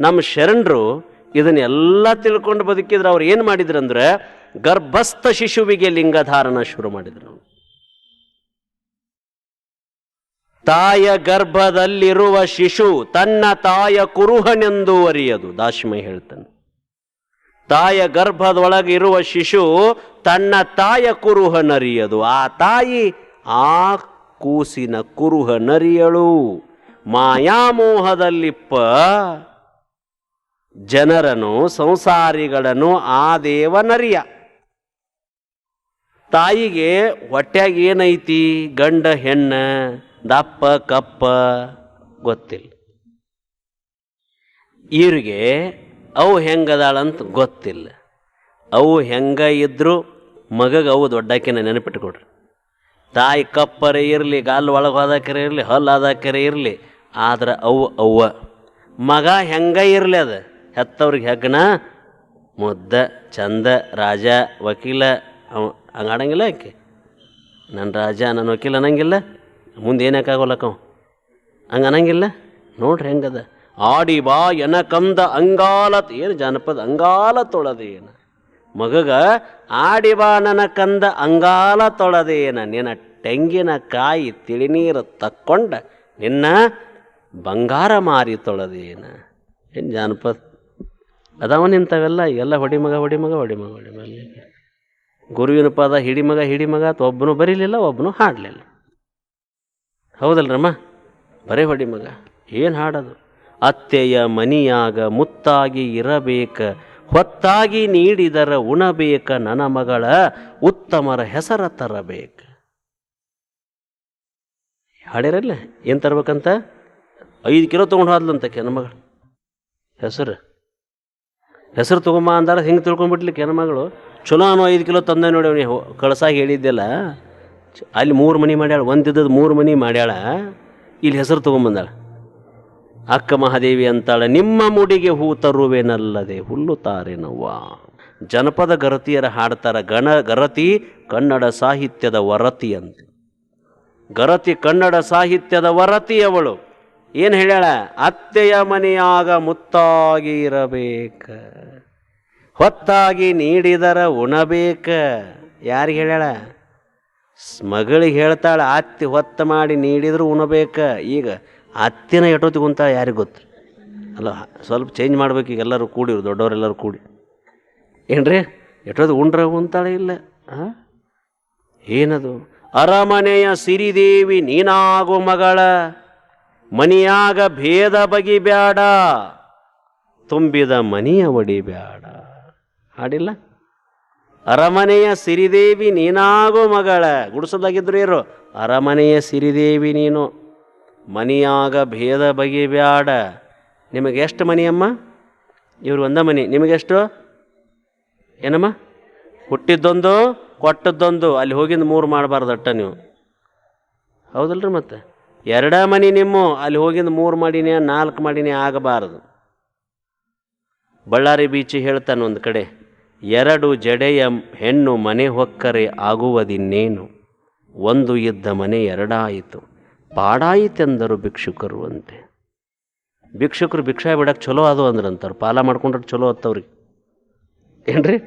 ನಮ್ಮ ಶರಣರು ಇದನ್ನೆಲ್ಲ ತಿಳ್ಕೊಂಡು ಬದುಕಿದ್ರೆ ಅವ್ರು ಏನು ಮಾಡಿದ್ರು ಅಂದ್ರೆ ಗರ್ಭಸ್ಥ ಶಿಶುವಿಗೆ ಲಿಂಗಧಾರಣ ಶುರು ಮಾಡಿದ್ರು. ತಾಯ ಗರ್ಭದಲ್ಲಿರುವ ಶಿಶು ತನ್ನ ತಾಯ ಕುರುಹನೆಂದು ಅರಿಯದು, ದಾಶಿಮೈ ಹೇಳ್ತಾನೆ. ತಾಯ ಗರ್ಭದೊಳಗೆ ಇರುವ ಶಿಶು ತನ್ನ ತಾಯ ಕುರುಹನರಿಯದು, ಆ ತಾಯಿ ಆ ಕೂಸಿನ ಕುರುಹನರಿಯಳು. ಮಾಯಾಮೋಹದಲ್ಲಿಪ್ಪ ಜನರನ್ನು, ಸಂಸಾರಿಗಳನ್ನು ಆ ದೇವನರಿಯ ತಾಯಿಗೆ ಹೊಟ್ಯಾಗ ಏನೈತಿ? ಗಂಡ, ಹೆಣ್ಣ, ದಪ್ಪ, ಕಪ್ಪ, ಗೊತ್ತಿಲ್ಲ. ಇವ್ರಿಗೆ ಅವು ಹೆಂಗದಾಳಂತ ಗೊತ್ತಿಲ್ಲ. ಅವು ಹೆಂಗ ಇದ್ದರೂ ಮಗಗೆ ಅವು ದೊಡ್ಡಕಿನ ನೆನಪಿಟ್ಕೊಡ್ರಿ ತಾಯಿ ಕಪ್ಪರೆ ಇರಲಿ, ಗಾಲು ಒಳಗೆ ಹೋದಾಕರೆ ಇರಲಿ, ಹಲ್ಲು ಆದಾಕರೆ ಇರಲಿ, ಆದ್ರೆ ಅವು ಅವ್ವ. ಮಗ ಹೆಂಗ ಇರಲಿ ಅದು? ಹೆತ್ತವ್ರಿಗೆ ಹೆಗ್ಗಣ ಮುದ್ದ, ಚಂದ, ರಾಜ, ವಕೀಲ, ಅವ ಹಂಗೆ ಆಡಂಗಿಲ್ಲ ಆಕೆ. ನನ್ನ ರಾಜ ನನ್ನ ವಕೀಲ ಅನ್ನಂಗಿಲ್ಲ. ಮುಂದೆ ಏನಕ್ಕಾಗೋಲ್ಲಕ್ಕ ಹಂಗೆ ಅನ್ನಂಗಿಲ್ಲ. ನೋಡ್ರಿ ಹೆಂಗದ. ಆಡಿ ಬಾ, ಎನ ಕಂದ, ಅಂಗಾಲತ್, ಏನು ಜಾನಪದ ಅಂಗಾಲ ತೊಳದೇನ ಮಗಗ, ಆಡಿ ಬಾ ನನ್ನ ಕಂದ ಅಂಗಾಲ ತೊಳದೇನ ನಿನ್ನ ತೆಂಗಿನ ಕಾಯಿ ತಿಳಿನೀರು ತಕ್ಕೊಂಡ ನಿನ್ನ ಬಂಗಾರ ಮಾರಿ ತೊಳದೇನ ಏನು ಜಾನಪದ? ಅದಾವ ನಿಂತವೆಲ್ಲ ಎಲ್ಲ ಹೊಡಿ ಮಗ ಹೊಡಿ ಮಗ ಹೊಡಿ ಮಗ ಹೊಡಿ ಮಗ ಗುರುವಿನ ಪದ ಹಿಡಿ ಮಗ ಹಿಡಿ ಮಗ ಅಥವಾ ಒಬ್ಬನು ಬರೀಲಿಲ್ಲ, ಒಬ್ಬನು ಹಾಡಲಿಲ್ಲ. ಹೌದಲ್ರಮ್ಮ ಬರೇ ಹೊಡಿ ಮಗ, ಏನು ಹಾಡೋದು? ಅತ್ತೆಯ ಮನಿಯಾಗ ಮುತ್ತಾಗಿ ಇರಬೇಕ, ಹೊತ್ತಾಗಿ ನೀಡಿದರ ಉಣಬೇಕ ನನ್ನ ಮಗಳ, ಉತ್ತಮರ ಹೆಸರ ತರಬೇಕ. ಹಾಡಿರಲ್ಲ ಏನು ತರಬೇಕಂತ? ಐದು ಕಿಲೋ ತೊಗೊಂಡು ಹೋದ್ಲಂತ ಕೆನ ಮಗಳು. ಹೆಸರು? ಹೆಸರು ತೊಗೊಂಬ ಅಂದಾರ ಹಿಂಗೆ ತಿಳ್ಕೊಂಬಿಟ್ಲಿಕ್ಕೆ ಕೆನ ಮಗಳು? ಚಲೋ ಅನ್ನೋ ಐದು ಕಿಲೋ ತಂದೆ ನೋಡಿ ಅವನಿಗೆ ಕಳಸಾಗಿ ಹೇಳಿದ್ದೆಲ್ಲ. ಅಲ್ಲಿ ಮೂರು ಮನೆ ಮಾಡ್ಯಾಳ ಒಂದಿದ್ದದ ಮೂರು ಮನೆ ಮಾಡ್ಯಾಳ. ಇಲ್ಲಿ ಹೆಸರು ತೊಗೊಂಬಂದಾಳ. ಅಕ್ಕ ಮಹಾದೇವಿ ಅಂತಾಳೆ, ನಿಮ್ಮ ಮುಡಿಗೆ ಹೂ ತರುವೇನಲ್ಲದೆ ಹುಲ್ಲು ತಾರೇನವ್ವ. ಜನಪದ ಗರತಿಯರ ಹಾಡ್ತಾರ, ಗಣ, ಗರತಿ ಕನ್ನಡ ಸಾಹಿತ್ಯದ ವರತಿ ಅಂತ. ಗರತಿ ಕನ್ನಡ ಸಾಹಿತ್ಯದ ವರತಿ ಅವಳು. ಏನು ಹೇಳ್ಯಾಳ? ಅತ್ತೆಯ ಮನೆಯಾಗ ಮುತ್ತಾಗಿ ಇರಬೇಕ. ಹೊತ್ತಾಗಿ ನೀಡಿದರ ಉಣಬೇಕ. ಯಾರಿಗೆ ಹೇಳ್ಯಾಳ? ಮಗಳಿಗೆ ಹೇಳ್ತಾಳೆ, ಅತ್ತಿ ಹೊತ್ತ ಮಾಡಿ ನೀಡಿದ್ರು ಉಣಬೇಕ. ಈಗ ಅತ್ತಿನ ಎಟೋತಿ ಕುಂತಾಳೆ ಯಾರಿಗೆ ಗೊತ್ತು? ಅಲ್ಲ, ಸ್ವಲ್ಪ ಚೇಂಜ್ ಮಾಡ್ಬೇಕು ಈಗ ಎಲ್ಲರೂ ಕೂಡಿ ದೊಡ್ಡವರೆಲ್ಲರೂ ಕೂಡಿ. ಏನ್ರಿ? ಎಟೋದು ಉಂಡ್ರ ಉಂತಾಳೆ ಇಲ್ಲ? ಏನದು? ಅರಮನೆಯ ಸಿರಿದೇವಿ ನೀನಾಗು ಮಗಳ. ಮನಿಯಾಗ ಭೇದ ಬಗಿ ಬ್ಯಾಡ, ತುಂಬಿದ ಮನಿಯ ಒಡಿಬ್ಯಾಡ ಹಾಡಿಲ್ಲ? ಅರಮನೆಯ ಸಿರಿದೇವಿ ನೀನಾಗೋ ಮಗಳ. ಗುಡಿಸದಾಗಿದ್ರು ಇರು, ಅರಮನೆಯ ಸಿರಿದೇವಿ ನೀನು. ಮನಿಯಾಗ ಭೇದ ಬಗೆಬ್ಯಾಡ ನಿಮಗೆ ಎಷ್ಟು ಮನಿಯಮ್ಮ ಇವ್ರು ಒಂದ ಮನಿ. ನಿಮಗೆಷ್ಟು ಏನಮ್ಮ? ಹುಟ್ಟಿದ್ದೊಂದು, ಕೊಟ್ಟದ್ದೊಂದು. ಅಲ್ಲಿ ಹೋಗಿಂದು ಮೂರು ಮಾಡಬಾರ್ದಟ್ಟ ನೀವು. ಹೌದಲ್ರಿ ಮತ್ತೆ? ಎರಡ ಮನಿ ನಿಮ್ಮ, ಅಲ್ಲಿ ಹೋಗಿಂದ ಮೂರು ಮಾಡಿನಿ, ನಾಲ್ಕು ಮಾಡಿನಿ ಆಗಬಾರದು. ಬಳ್ಳಾರಿ ಬೀಚಿ ಹೇಳ್ತಾನೆ ಒಂದು ಕಡೆ, ಎರಡು ಜಡೆಯ ಹೆಣ್ಣು ಮನೆ ಹೊಕ್ಕರೆ ಆಗುವುದಿನ್ನೇನು? ಒಂದು ಇದ್ದ ಮನೆ ಎರಡಾಯಿತು, ಪಾಡಾಯಿತೆಂದರು ಭಿಕ್ಷುಕರು ಅಂತೆ. ಭಿಕ್ಷುಕರು ಭಿಕ್ಷಾ ಬಿಡಕ್ಕೆ ಚಲೋ ಅದು ಅಂದ್ರಂತಾರೆ ಪಾಲ ಮಾಡ್ಕೊಂಡ್ರೆ ಚಲೋ ಹತ್ತವ್ರಿಗೆ ಏನ್ರಿ?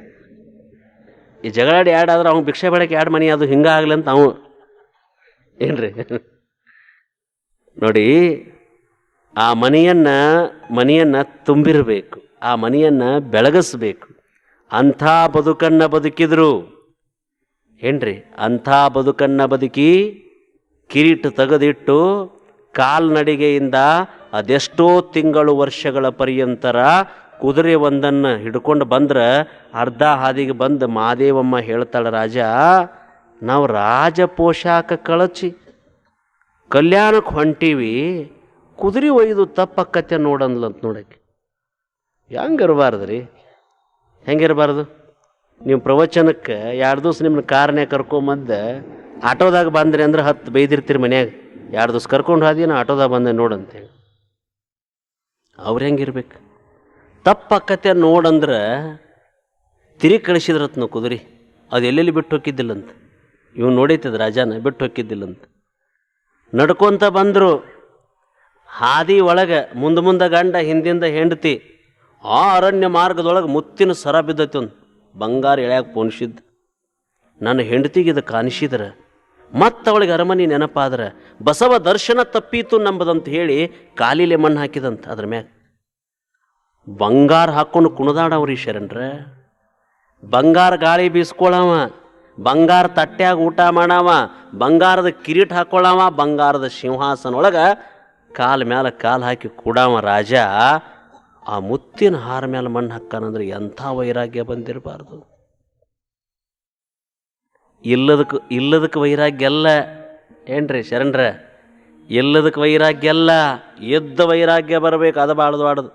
ಈ ಜಗಳಾಡಿ ಎರಡು ಆದ್ರೆ ಅವ್ನು ಭಿಕ್ಷೆ ಬಿಡೋಕೆ ಎರಡು ಮನೆ ಅದು ಹಿಂಗೆ ಅಂತ ಅವನು ಏನ್ರಿ? ನೋಡಿ, ಆ ಮನೆಯನ್ನು ಮನೆಯನ್ನು ತುಂಬಿರಬೇಕು. ಆ ಮನೆಯನ್ನು ಬೆಳಗಿಸ್ಬೇಕು. ಅಂಥ ಬದುಕನ್ನು ಬದುಕಿದ್ರು. ಏನ್ರಿ? ಅಂಥ ಬದುಕನ್ನು ಬದುಕಿ ಕಿರೀಟ ತೆಗೆದಿಟ್ಟು ಕಾಲ್ನಡಿಗೆಯಿಂದ ಅದೆಷ್ಟೋ ತಿಂಗಳು ವರ್ಷಗಳ ಪರ್ಯಂತರ ಕುದುರೆ ಒಂದನ್ನು ಹಿಡ್ಕೊಂಡು ಬಂದ್ರೆ ಅರ್ಧ ಹಾದಿಗೆ ಬಂದು ಮಾದೇವಮ್ಮ ಹೇಳ್ತಾಳೆ, ರಾಜ, ನಾವು ರಾಜ ಪೋಷಾಕ ಕಳಚಿ. ಕಲ್ಯಾಣಕ್ಕೆ ಹೊಂಟೀವಿ, ಕುದುರೆ ಒಯ್ದು ತಪ್ಪಕ್ಕತ್ತೆ ನೋಡಂದ್ಲಂತ ನೋಡಕ್ಕೆ. ಹೆಂಗಿರಬಾರ್ದು ರೀ ಹೆಂಗಿರಬಾರ್ದು? ನೀವು ಪ್ರವಚನಕ್ಕೆ ಎರಡು ದಿವ್ಸ ನಿಮ್ಮನ್ನ ಕಾರ್ನೇ ಕರ್ಕೊಂಬಂದು, ಆಟೋದಾಗ ಬಂದ್ರಿ ಅಂದ್ರೆ ಹತ್ತು ಬೈದಿರ್ತೀರಿ ಮನ್ಯಾಗ. ಎರಡು ದಿವ್ಸ ಕರ್ಕೊಂಡು ಹೋದಿ ನಾ ಆಟೋದಾಗ ಬಂದೆ ನೋಡಂತೇಳಿ. ಅವ್ರು ಹೆಂಗಿರ್ಬೇಕು? ತಪ್ಪಕ್ಕತ್ತೆ ನೋಡಂದ್ರೆ ತಿರಿ ಕಳಿಸಿದ್ರತ್ ನಾವು ಕುದುರೆ. ಅದು ಎಲ್ಲೆಲ್ಲಿ ಬಿಟ್ಟು ಹೋಗಿದ್ದಿಲ್ಲಂತ. ಇವ್ನು ನೋಡೈತದ ರಾಜಾನ, ಬಿಟ್ಟು ಹೋಗಿದ್ದಿಲ್ಲಂತ. ನಡ್ಕೊಂತ ಬಂದರು. ಹಾದಿ ಒಳಗೆ ಮುಂದೆ ಮುಂದೆ ಗಂಡ, ಹಿಂದಿಂದ ಹೆಂಡತಿ, ಆ ಅರಣ್ಯ ಮಾರ್ಗದೊಳಗೆ ಮುತ್ತಿನ ಸರ ಬಿದ್ದೈತಿ ಒಂದು. ಬಂಗಾರ ಎಳ್ಯಾಕ ಪೋಣಿಸಿದ್ದ. ನನ್ನ ಹೆಂಡತಿಗೆ ಇದು ಕಾಣಿಸಿದ್ರೆ. ಮತ್ತೆ ಅವಳಿಗೆ ಅರಮನೆ ನೆನಪಾದ್ರೆ. ಬಸವ ದರ್ಶನ ತಪ್ಪೀತು ನಂಬದಂತ ಹೇಳಿ ಕಾಲಿಲೆ ಮಣ್ಣು ಹಾಕಿದಂತ ಅದ್ರ ಮ್ಯಾಗ. ಬಂಗಾರ ಹಾಕ್ಕೊಂಡು ಕುಣದಾಡವ್ರಿ ಶರಣರ. ಬಂಗಾರ ಗಾಳಿ ಬೀಸ್ಕೊಳವ. ಬಂಗಾರ ತಟ್ಟ್ಯಾಗ ಊಟ ಮಾಡವ, ಬಂಗಾರದ ಕಿರೀಟ್ ಹಾಕೊಳ್ಳವ, ಬಂಗಾರದ ಸಿಂಹಾಸನ ಒಳಗೆ ಕಾಲ ಮ್ಯಾಲೆ ಕಾಲು ಹಾಕಿ ಕೂಡವ ರಾಜ, ಆ ಮುತ್ತಿನ ಹಾರ ಮೇಲೆ ಮಣ್ಣು ಹಾಕ್ಕಾನಂದ್ರೆ ಎಂಥ ವೈರಾಗ್ಯ ಬಂದಿರಬಾರ್ದು. ಇಲ್ಲದಕ್ಕೆ ಇಲ್ಲದಕ್ಕೆ ವೈರಾಗ್ಯ ಅಲ್ಲ ಏನ್ರಿ ಶರಣ್ರ? ಇಲ್ಲದಕ್ಕೆ ವೈರಾಗ್ಯ ಅಲ್ಲ ಎದ್ದ ವೈರಾಗ್ಯ ಬರಬೇಕು, ಅದು ಬಾಳ್ದು ಬಾಡ್ದು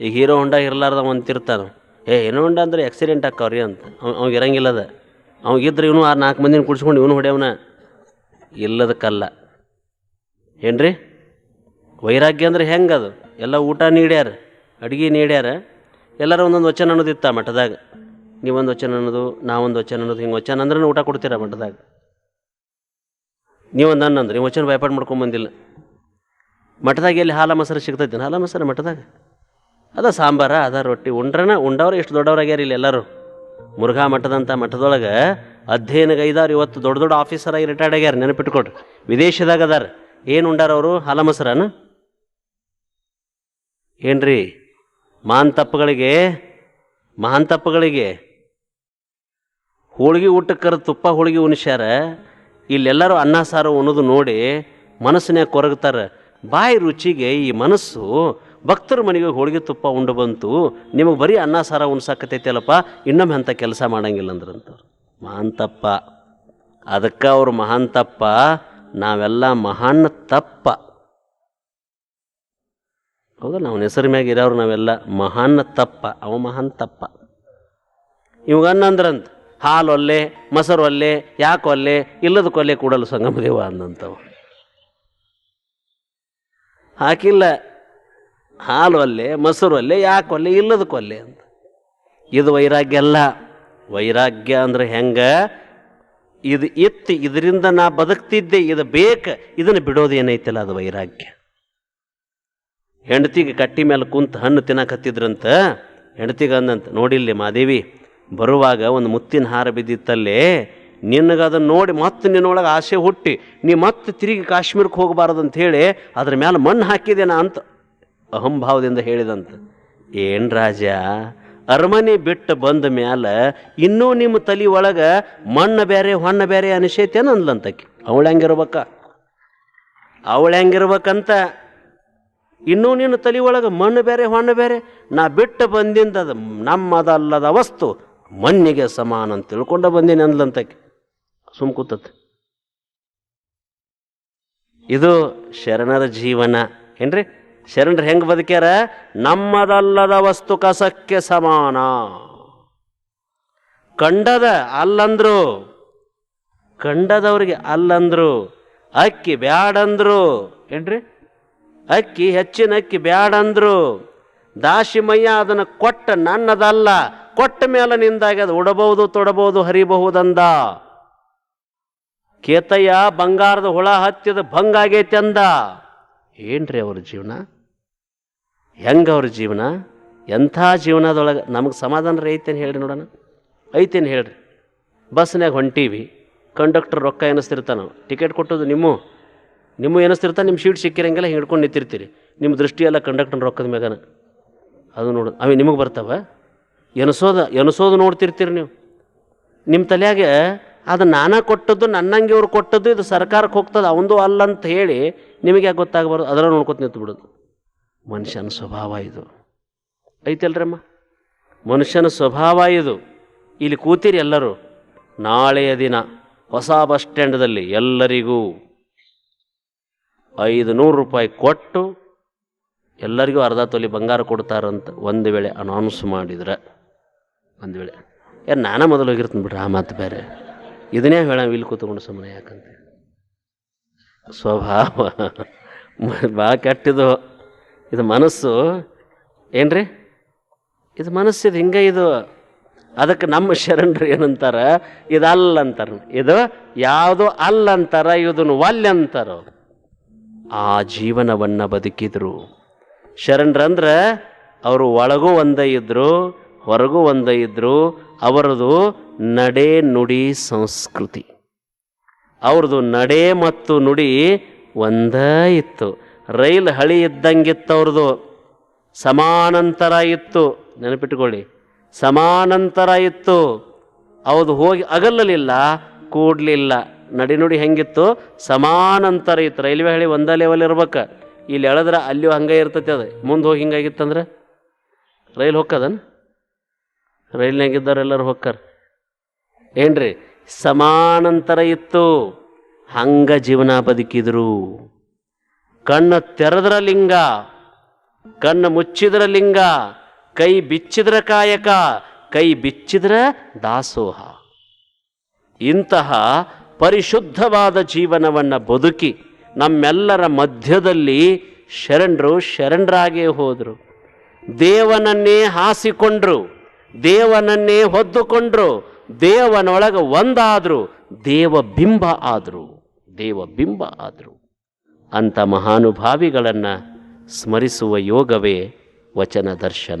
ಈಗ ಹೀರೋ ಹೊಂಡ ಇರಲಾರ್ದ ಅಂತಿರ್ತಾನೆ ಏ ಏನೋ ಹೊಂಡ ಅಂದ್ರೆ ಆಕ್ಸಿಡೆಂಟ್ ಆಕ್ಕವ್ರಿ ಅಂತ. ಅವ್ ಅವ್ಗೆ ಅವಾಗಿದ್ರೆ ಇವನು ಆ ನಾಲ್ಕು ಮಂದಿನ ಕುಡಿಸ್ಕೊಂಡು ಇವನು ಹೊಡೆಯವನ? ಇಲ್ಲದಕ್ಕಲ್ಲ. ಏನ್ರಿ? ವೈರಾಗ್ಯ ಅಂದ್ರೆ ಅದು ಎಲ್ಲ ಊಟ ನೀಡ್ಯಾರ, ಅಡುಗೆ ನೀಡ್ಯಾರ, ಎಲ್ಲರೂ ಒಂದೊಂದು ವಚನ ಅನ್ನೋದಿತ್ತ ಮಠದಾಗ. ನೀವೊಂದು ವಚನ ಅನ್ನೋದು, ನಾವೊಂದು ವಚನ ಅನ್ನೋದು, ಹಿಂಗೆ ವಚನ ಅಂದ್ರೆ ಊಟ ಕೊಡ್ತೀರ ಮಠದಾಗ? ನೀವೊಂದು ಅನ್ನಂದ್ರೆ ನೀವು ವಚನ ವ್ಯಾಪಾರ ಮಾಡ್ಕೊಂಬಂದಿಲ್ಲ ಮಠದಾಗ ಎಲ್ಲಿ ಹಾಲ ಮೊಸರು ಸಿಗ್ತೈತಿ ಹಾಲ ಮೊಸರು ಮಠದಾಗ? ಅದ ಸಾಂಬಾರ, ಅದ ರೊಟ್ಟಿ. ಉಂಡ್ರನ ಉಂಡವ್ರು, ಎಷ್ಟು ದೊಡ್ಡವ್ರಾಗ್ಯಾರ ಇಲ್ಲಿ ಎಲ್ಲರೂ? ಮುರುಘಾ ಮಠದಂಥ ಮಠದೊಳಗೆ ಅಧ್ಯಯನಗೈದಾರು ಇವತ್ತು ದೊಡ್ಡ ದೊಡ್ಡ ಆಫೀಸರ್ ಆಗಿ ರಿಟೈರ್ಡ್ ಆಗ್ಯಾರ ನೆನಪಿಟ್ಕೊಟ್ರಿ ವಿದೇಶದಾಗ ಅದಾರ. ಏನು ಉಂಡಾರ ಅವರು? ಹಲಮಸರನ? ಮೊಸರನ ಏನ್ರಿ? ಮಾನ್ ತಪ್ಪಗಳಿಗೆ ಮಹಾನ್ ತಪ್ಪುಗಳಿಗೆ ಹೋಳಿಗೆ ಊಟಕ್ಕರ ತುಪ್ಪ ಹೋಳಿಗೆ ಉಣಿಸ್ಯಾರ. ಇಲ್ಲೆಲ್ಲರೂ ಅನ್ನ ಸಾರು ಉಣೋದು ನೋಡಿ ಮನಸ್ಸಿನಾಗ ಕೊರಗ್ತಾರ. ಬಾಯಿ ರುಚಿಗೆ ಈ ಮನಸ್ಸು ಭಕ್ತರ ಮನೆಗೆ ಹೋಳಿಗೆ ತುಪ್ಪ ಉಂಡು ಬಂತು, ನಿಮಗೆ ಬರೀ ಅನ್ನ ಸಾರ ಉಣ್ಸಾಕತೈತಲ್ಲಪ್ಪ, ಇನ್ನೊಮ್ಮೆ ಅಂಥ ಕೆಲಸ ಮಾಡಂಗಿಲ್ಲ ಅಂದ್ರಂತವ್ರು ಮಹಾಂತಪ್ಪ. ತಪ್ಪ ಅದಕ್ಕೆ ಅವ್ರು ಮಹಾಂತಪ್ಪ, ನಾವೆಲ್ಲ ಮಹಾನ್ ತಪ್ಪ. ಹೌದಲ್ಲ ಅವನ ಹೆಸರು ಮ್ಯಾಗ ಇರೋರು ನಾವೆಲ್ಲ ಮಹಾನ್ ತಪ್ಪ, ಅವ ಮಹಾನ್ ತಪ್ಪ. ಇವಾಗ ಅನ್ನಂದ್ರಂತ, ಹಾಲು ಒಲ್ಲೆ, ಮೊಸರು ಒಲ್ಲೆ, ಯಾಕೆ ಒಲ್ಲೆ ಇಲ್ಲದ ಕೊಲ್ಲೆ ಕೂಡಲು ಸಂಗಮದೇವ ಅಂದಂತವ ಹಾಕಿಲ್ಲ. ಹಾಲು ಒಲ್ಲೆ ಮೊಸರು ಒಲ್ಲೆ ಯಾಕೆ ಒಲ್ಲೆ ಇಲ್ಲದ ಕೊಲ್ಲೆ ಅಂತ. ಇದು ವೈರಾಗ್ಯ ಅಲ್ಲ. ವೈರಾಗ್ಯ ಅಂದ್ರೆ ಹೆಂಗೆ? ಇದು ಇತ್ತು ಇದರಿಂದ ನಾ ಬದುಕ್ತಿದ್ದೆ, ಇದು ಬೇಕು, ಇದನ್ನು ಬಿಡೋದು ಏನೈತಿಲ್ಲ, ಅದು ವೈರಾಗ್ಯ. ಹೆಂಡತಿಗೆ ಕಟ್ಟಿ ಮೇಲೆ ಕುಂತು ಹಣ್ಣು ತಿನ್ನಕತ್ತಿದ್ರಂತ, ಹೆಂಡತಿಗೆ ಅಂದಂತ, ನೋಡಿಲ್ಲಿ ಮಾದೇವಿ, ಬರುವಾಗ ಒಂದು ಮುತ್ತಿನ ಹಾರ ಬಿದ್ದಿತ್ತಲ್ಲೇ ನಿನಗದನ್ನು ನೋಡಿ ಮತ್ತೆ ನಿನ್ನೊಳಗೆ ಆಸೆ ಹುಟ್ಟಿ, ನೀ ಮತ್ತೆ ತಿರುಗಿ ಕಾಶ್ಮೀರಕ್ಕೆ ಹೋಗಬಾರ್ದು ಅಂತ ಹೇಳಿ, ಅದ್ರ ಮೇಲೆ ಮಣ್ಣು ಹಾಕಿದೇನಾ ಅಂತ ಅಹಂಭಾವದಿಂದ ಹೇಳಿದಂತ, ಏನು ರಾಜ, ಅರಮನೆ ಬಿಟ್ಟು ಬಂದ ಮ್ಯಾಲ ಇನ್ನೂ ನಿಮ್ಮ ತಲೆ ಒಳಗೆ ಮಣ್ಣು ಬೇರೆ ಹೊಣ್ಣ ಬೇರೆ ಅನಿಸೈತೇನ ಅಂದ್ಲಂತಕಿ ಅವಳು ಹೆಂಗಿರ್ಬೇಕ? ಅವಳು ಹೆಂಗಿರ್ಬೇಕಂತ? ಇನ್ನೂ ನಿನ್ನ ತಲೆ ಒಳಗೆ ಮಣ್ಣು ಬೇರೆ ಹೊಣ್ಣು ಬೇರೆ ನಾ ಬಿಟ್ಟು ಬಂದಿಂದ ಅದು, ನಮ್ಮದಲ್ಲದ ವಸ್ತು ಮಣ್ಣಿಗೆ ಸಮಾನ ಅಂತ ತಿಳ್ಕೊಂಡು ಬಂದೀನಿ ಅಂದ್ಲಂತಕ್ಕೆ ಸುಮ್ ಕೂತತ್. ಇದು ಶರಣರ ಜೀವನ, ಏನ್ರಿ? ಶರಣರು ಹೆಂಗೆ ಬದುಕ್ಯಾರ? ನಮ್ಮದಲ್ಲದ ವಸ್ತು ಕಸಕ್ಕೆ ಸಮಾನ. ಕಂಡದ ಅಲ್ಲಂದ್ರು, ಕಂಡದವ್ರಿಗೆ ಅಲ್ಲಂದ್ರು, ಅಕ್ಕಿ ಬ್ಯಾಡಂದ್ರು, ಏನ್ರಿ? ಅಕ್ಕಿ ಹೆಚ್ಚಿನ ಅಕ್ಕಿ ಬ್ಯಾಡಂದ್ರು ದಾಶಿಮಯ್ಯ ಅದನ್ನು ಕೊಟ್ಟ ನನ್ನದಲ್ಲ, ಕೊಟ್ಟ ಮೇಲೆ ನಿಂದಾಗಿ ಅದು ಉಡಬಹುದು, ತೊಡಬಹುದು, ಹರಿಬಹುದಂದ. ಕೇತಯ್ಯ ಬಂಗಾರದ ಹುಳ ಹತ್ತಿದ ಭಂಗಾಗೈತೆ ಅಂದ. ಏನ್ರಿ ಅವ್ರ ಜೀವನ? ಹೆಂಗ ಅವ್ರ ಜೀವನ? ಎಂಥ ಜೀವನದೊಳಗೆ ನಮಗೆ ಸಮಾಧಾನ ರೀ ಐತೇನು ಹೇಳ್ರಿ ನೋಡೋಣ? ಐತೇನು ಹೇಳ್ರಿ? ಬಸ್ನಾಗ ಹೊಂಟೀವಿ, ಕಂಡಕ್ಟರ್ ರೊಕ್ಕ ಎನಿಸ್ತಿರ್ತಾನ ಟಿಕೆಟ್ ಕೊಟ್ಟೋದು ನಿಮ್ಮ ನಿಮ್ಮ ಎನಿಸ್ತಿರ್ತಾನೆ ನಿಮ್ಮ ಶೀಟ್ ಸಿಕ್ಕಿರಂಗೆಲ್ಲ ಹಿಂಗೆ ಹಿಡ್ಕೊಂಡು ನಿಂತಿರ್ತೀರಿ. ನಿಮ್ಮ ದೃಷ್ಟಿಯೆಲ್ಲ ಕಂಡಕ್ಟರ್ ರೊಕ್ಕದ ಮ್ಯಾಗನ. ಅದು ನೋಡು, ಅವೆ ನಿಮಗೆ ಬರ್ತಾವ? ಎನಿಸೋದ, ಎನಿಸೋದು ನೋಡ್ತಿರ್ತೀರಿ ನೀವು. ನಿಮ್ಮ ತಲೆಯಾಗೆ ಅದು ನಾನೇ ಕೊಟ್ಟದ್ದು, ನನ್ನಂಗೆ ಇವ್ರು ಕೊಟ್ಟದ್ದು, ಇದು ಸರ್ಕಾರಕ್ಕೆ ಹೋಗ್ತದೆ, ಅವಂದು ಅಲ್ಲ ಅಂತ ಹೇಳಿ ನಿಮಗೆ ಯಾಕೆ ಗೊತ್ತಾಗಬಾರ್ದು? ಅದರ ನೋಡ್ಕೊತ ನಿಂತು ಬಿಡೋದು ಮನುಷ್ಯನ ಸ್ವಭಾವ ಇದು. ಐತಲ್ರಮ್ಮ? ಮನುಷ್ಯನ ಸ್ವಭಾವ ಇದು. ಇಲ್ಲಿ ಕೂತಿರಿ ಎಲ್ಲರೂ. ನಾಳೆಯ ದಿನ ಹೊಸ ಬಸ್ ಸ್ಟ್ಯಾಂಡ್ದಲ್ಲಿ ಎಲ್ಲರಿಗೂ ಐದು ನೂರು ರೂಪಾಯಿ ಕೊಟ್ಟು ಎಲ್ಲರಿಗೂ ಅರ್ಧ ತೊಲಿ ಬಂಗಾರ ಕೊಡ್ತಾರಂತ ಒಂದು ವೇಳೆ ಅನೌನ್ಸ್ ಮಾಡಿದ್ರೆ. ಒಂದು ವೇಳೆ. ಯಾರು ನಾನೇ ಮೊದಲು ಹೋಗಿರ್ತೀನಿ ಬಿಡ್ರಿ ಆ ಮಾತು ಬೇರೆ. ಇದನ್ನೇ ಹೇಳ ಇಲ್ಲಿ ಕೂತ್ಕೊಂಡು ಸುಮ್ಮನೆ ಯಾಕಂತ. ಸ್ವಭಾವ. ಭಾಳ ಕೆಟ್ಟಿದು ಇದು ಮನಸ್ಸು. ಏನ್ರಿ? ಇದು ಮನಸ್ಸಿದು ಹಿಂಗೆ ಇದು. ಅದಕ್ಕೆ ನಮ್ಮ ಶರಣರು ಏನಂತಾರ? ಇದು ಅಲ್ಲ ಅಂತಾರ. ಇದು ಯಾವುದು ಅಲ್ಲ ಅಂತಾರ, ಇದನ್ನು ವಲ್ಯ ಅಂತಾರ. ಆ ಜೀವನವನ್ನು ಬದುಕಿದ್ರು. ಶರಣರಂದ್ರೆ ಅವರು ಒಳಗೂ ಒಂದೇ ಇದ್ದರು ಹೊರಗೂ ಒಂದೇ ಇದ್ದರು ಅವರದು ನಡೆ ನುಡಿ ಸಂಸ್ಕೃತಿ. ಅವ್ರದ್ದು ನಡೆ ಮತ್ತು ನುಡಿ ಒಂದೇ ಇತ್ತು. ರೈಲ್ ಹಳಿ ಇದ್ದಂಗಿತ್ತು ಅವ್ರದ್ದು ಸಮಾನಂತರ ಇತ್ತು. ನೆನಪಿಟ್ಕೊಳ್ಳಿ. ಸಮಾನಂತರ ಇತ್ತು. ಅವ್ದು ಹೋಗಿ ಅಗಲಲಿಲ್ಲ ಕೂಡ್ಲಿಲ್ಲ. ನಡಿ ನುಡಿ ಹೆಂಗಿತ್ತು? ಸಮಾನಂತರ ಇತ್ತು. ರೈಲ್ವೆ ಹಳಿ ಒಂದೇ ಲೆವೆಲ್ ಇರ್ಬೇಕು. ಇಲ್ಲಿ ಎಳೆದ್ರೆ ಅಲ್ಲಿಯೂ ಹಂಗೆ ಇರ್ತೈತೆ ಅದು. ಮುಂದೆ ಹೋಗಿ ಹಿಂಗಾಗಿತ್ತಂದ್ರೆ? ರೈಲ್ ಹೊಕ್ಕದನ್? ರೈಲ್ನಾಗಿದ್ದವರೆಲ್ಲರೂ ಹೊಕ್ಕಾರ. ಏನ್ರಿ? ಸಮಾನಂತರ ಇತ್ತು. ಹಂಗ ಜೀವನ ಬದುಕಿದ್ರು. ಕಣ್ಣು ತೆರೆದ್ರ ಲಿಂಗ, ಕಣ್ಣು ಮುಚ್ಚಿದ್ರ ಲಿಂಗ, ಕೈ ಬಿಚ್ಚಿದ್ರ ಕಾಯಕ, ಕೈ ಬಿಚ್ಚಿದ್ರ ದಾಸೋಹ. ಇಂತಹ ಪರಿಶುದ್ಧವಾದ ಜೀವನವನ್ನು ಬದುಕಿ ನಮ್ಮೆಲ್ಲರ ಮಧ್ಯದಲ್ಲಿ ಶರಣರು ಶರಣರಾಗೇ ಹೋದರು. ದೇವನನ್ನೇ ಹಾಸಿಕೊಂಡ್ರು, ದೇವನನ್ನೇ ಹೊದ್ದುಕೊಂಡ್ರು, ದೇವನೊಳಗೆ ಒಂದಾದರು ದೇವ ಬಿಂಬ ಆದರು ದೇವ ಬಿಂಬ ಆದರು. ಅಂಥ ಮಹಾನುಭಾವಿಗಳನ್ನು ಸ್ಮರಿಸುವ ಯೋಗವೇ ವಚನ ದರ್ಶನ.